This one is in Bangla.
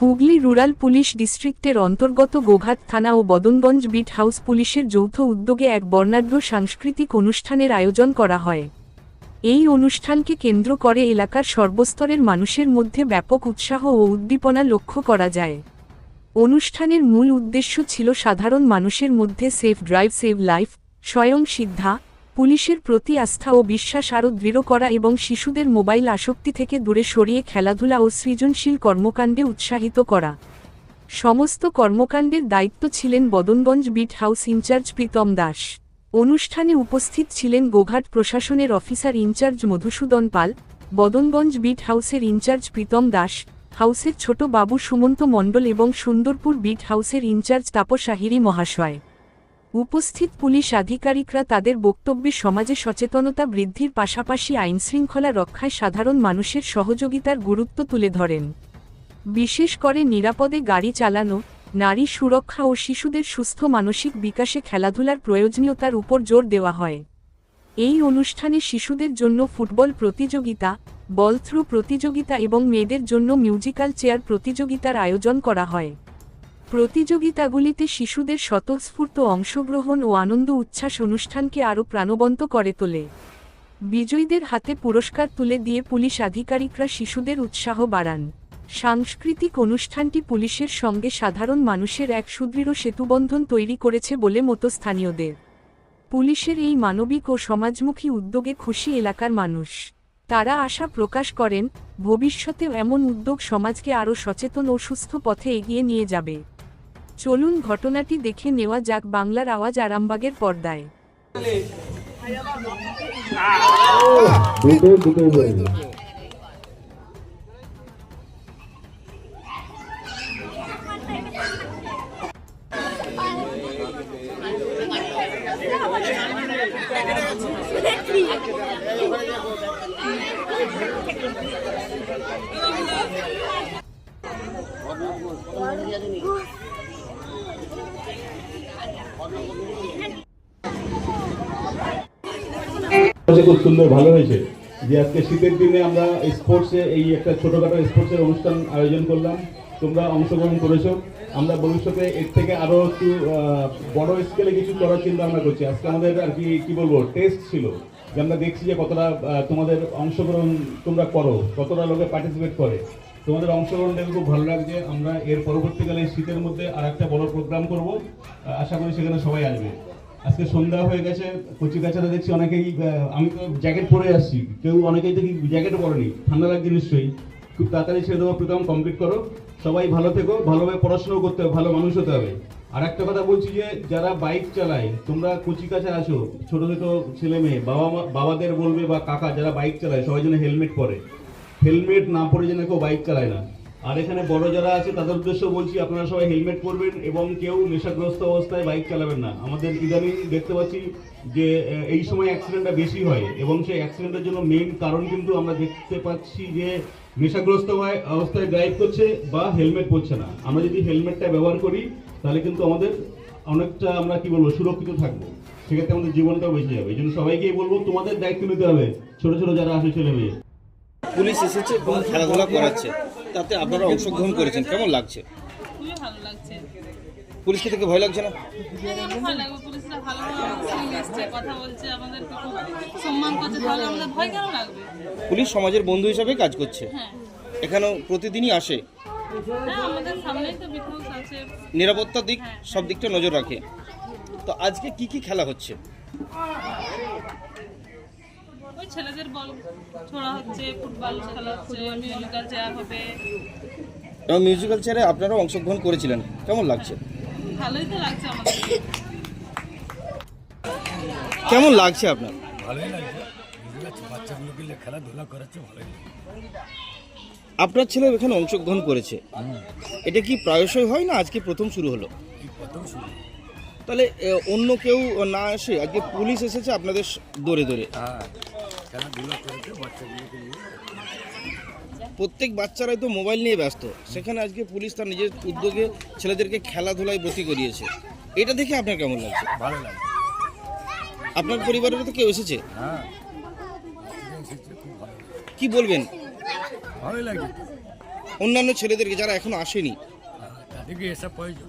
হুগলি রুরাল পুলিশ ডিস্ট্রিক্টের অন্তর্গত গোঘাট থানা ও বদনগঞ্জ বিট হাউস পুলিশের যৌথ উদ্যোগে এক বর্ণাঢ্য সাংস্কৃতিক অনুষ্ঠানের আয়োজন করা হয়। এই অনুষ্ঠানকে কেন্দ্র করে এলাকার সর্বস্তরের মানুষের মধ্যে ব্যাপক উৎসাহ ও উদ্দীপনা লক্ষ্য করা যায়। অনুষ্ঠানের মূল উদ্দেশ্য ছিল সাধারণ মানুষের মধ্যে সেফ ড্রাইভ সেভ লাইফ, স্বয়ং সিদ্ধা পুলিশের প্রতি আস্থা ও বিশ্বাস আরও দৃঢ় করা এবং শিশুদের মোবাইল আসক্তি থেকে দূরে সরিয়ে খেলাধুলা ও সৃজনশীল কর্মকাণ্ডে উৎসাহিত করা। সমস্ত কর্মকাণ্ডের দায়িত্ব ছিলেন Badanganj beat house incharge Pritam Das. অনুষ্ঠানে উপস্থিত ছিলেন গোঘাট প্রশাসনের officer incharge Madhusudan Pal, Badanganj beat হাউসের ইনচার্জ প্রীতম দাস, হাউসের ছোট বাবু সুমন্ত মণ্ডল এবং সুন্দরপুর বিট হাউসের ইনচার্জ তাপস আহিরি মহাশয়। উপস্থিত পুলিশ আধিকারিকরা তাদের বক্তব্যে সমাজে সচেতনতা বৃদ্ধির পাশাপাশি আইনশৃঙ্খলা রক্ষায় সাধারণ মানুষের সহযোগিতার গুরুত্ব তুলে ধরেন। বিশেষ করে নিরাপদে গাড়ি চালানো, নারী সুরক্ষা ও শিশুদের সুস্থ মানসিক বিকাশে খেলাধুলার প্রয়োজনীয়তার উপর জোর দেওয়া হয়। এই অনুষ্ঠানে শিশুদের জন্য ফুটবল প্রতিযোগিতা, বল থ্রু প্রতিযোগিতা এবং মেয়েদের জন্য মিউজিক্যাল চেয়ার প্রতিযোগিতার আয়োজন করা হয়। প্রতিযোগিতাগুলিতে শিশুদের স্বতঃস্ফূর্ত অংশগ্রহণ ও আনন্দ উচ্ছ্বাস অনুষ্ঠানকে আরও প্রাণবন্ত করে তোলে। বিজয়ীদের হাতে পুরস্কার তুলে দিয়ে পুলিশ আধিকারিকরা শিশুদের উৎসাহ বাড়ান। সাংস্কৃতিক অনুষ্ঠানটি পুলিশের সঙ্গে সাধারণ মানুষের এক সুদৃঢ় সেতুবন্ধন তৈরি করেছে বলে মতো স্থানীয়দের পুলিশের এই মানবিক ও সমাজমুখী উদ্যোগে খুশি এলাকার মানুষ। তারা আশা প্রকাশ করেন, ভবিষ্যতেও এমন উদ্যোগ সমাজকে আরও সচেতন ও সুস্থ পথে এগিয়ে নিয়ে যাবে। চলুন ঘটনাটি দেখে নেওয়া যাক বাংলার আওয়াজ আরামবাগের পর্দায় দুটো দুটো বলবে হয়েছে খুব সুন্দর ভালো হয়েছে যে আজকে শীতের দিনে আমরা স্পোর্টসে, এই একটা ছোটখাটো স্পোর্টসের অনুষ্ঠান আয়োজন করলাম। তোমরা অংশগ্রহণ করেছ। আমরা ভবিষ্যতে এর থেকে আরও একটু বড় স্কেলে কিছু করার চিন্তা ভাবনা করছি। আজকে আমাদের আর কি কি বলব টেস্ট ছিল যে আমরা দেখছি যে কতটা তোমাদের অংশগ্রহণ তোমরা করো, কতটা লোকে পার্টিসিপেট করে। তোমাদের অংশগ্রহণ দেখে খুব ভালো লাগছে। আমরা এর পরবর্তীকালে শীতের মধ্যে আর একটা বড় প্রোগ্রাম করব। আশা করি সেখানে সবাই আসবে। আজকে সন্ধ্যা হয়ে গেছে, কচি কাছারা দেখছি অনেকেই আমি তো জ্যাকেট পরে আসছি। কেউ অনেকেই দেখি জ্যাকেটও পরেনি, ঠান্ডা লাগছে নিশ্চয়ই। খুব তাড়াতাড়ি ছেড়ে দেবো প্রোগ্রাম কমপ্লিট করো। সবাই ভালো থেকো, ভালোভাবে পড়াশোনাও করতে হবে, ভালো মানুষ হতে হবে। আর একটা কথা বলছি যে, যারা বাইক চালায়, তোমরা কচি কাছে আসো, ছোট ছোট ছেলে মেয়ে, বাবা মা, বাবাদের বলবে বা কাকা, যারা বাইক চালায়, সবাই যেন হেলমেট পরে। হেলমেট না পরে যেন কেউ বাইক চালায় না। আর এখানে বড় যারা আছে, তাদের উদ্দেশ্য বলছি, আপনারা সবাই হেলমেট পরবেন এবং কেউ নেশাগ্রস্ত অবস্থায় বাইক চালাবেন না। আমাদের ইদানিং দেখতে পাচ্ছি যে এই সময় অ্যাক্সিডেন্টটা বেশি হয় এবং সেই অ্যাক্সিডেন্টের জন্য মেইন কারণ কিন্তু আমরা দেখতে পাচ্ছি যে, নেশাগ্রস্ত হয়- অবস্থায় ড্রাইভ করছে বা হেলমেট পরছে না। আমরা যদি হেলমেটটা ব্যবহার করি, তাহলে কিন্তু আমাদের অনেকটা আমরা কি বলব, সুরক্ষিত থাকব। সেক্ষেত্রে আমাদের জীবনটাও বেঁচে যাবে। এই জন্য সবাইকেই বলব, তোমাদের দায়িত্ব নিতে হবে, ছোট ছোট যারা আসে ছেলে মেয়ে পুলিশ এসেছে এবং খেলাধুলা করাচ্ছে। তাতে আপনারা অংশগ্রহণ করেছেন। কেমন লাগছে? খুবই ভালো লাগছে। পুলিশকে থেকে ভয় লাগছে না? ভয় লাগবে পুলিশরা ভালোভাবে এসছে কথা বলছে আমাদেরকে সম্মান করছে তাহলে আমাদের ভয় কেন লাগবে? পুলিশ সমাজের বন্ধু হিসাবে কাজ করছে। হ্যাঁ। এখানেও প্রতিদিনই আসে। হ্যাঁ আমাদের সামনেই তো বিট আছে। নিরাপত্তার দিক সব দিকটা নজর রাখে। তো আজকে কি কি খেলা হচ্ছে? ছেলেদের বল ছোড়া হচ্ছে ফুটবল খেলা হচ্ছে মিউজিক্যাল চেয়ার হবে। এবং মিউজিক্যাল চেয়ারে আপনারাও অংশগ্রহণ করেছিলেন। কেমন লাগছে? ভালোই তো লাগছে আমাদের। কেমন লাগছে আপনার? ভালোই লাগছে। বাচ্চাগুলোকে খেলাধুলা করাচ্ছে ভালোই আপনার ছেলে এখানে অংশগ্রহণ করেছে। এটা কি প্রায়শই হয় না? আজকে প্রথম শুরু হলো। এই প্রথম শুরু। তাহলে অন্য কেউ না এসে আজকে পুলিশ এসেছে আপনাদের দৌড়ে দৌড়ে। হ্যাঁ। খেলাধুলা করেছে বাচ্চাগুলোকে নিয়ে। প্রত্যেক বাচ্চারাই তো মোবাইল নিয়ে ব্যস্ত। সেখানে আজকে পুলিশ তার নিজের উদ্যোগে ছেলেদেরকে খেলাধুলায় ব্রতী করিয়েছে। এটা দেখে আপনার কেমন লাগছে? ভালো লাগছে। আপনার পরিবারের তো কেউ এসেছে? হ্যাঁ। এসেছে খুব ভালো কি বলবেন? ভালোই অন্যান্য ছেলেদেরকে যারা এখনও আসেনি। তাদেরকে এসব প্রয়োজন।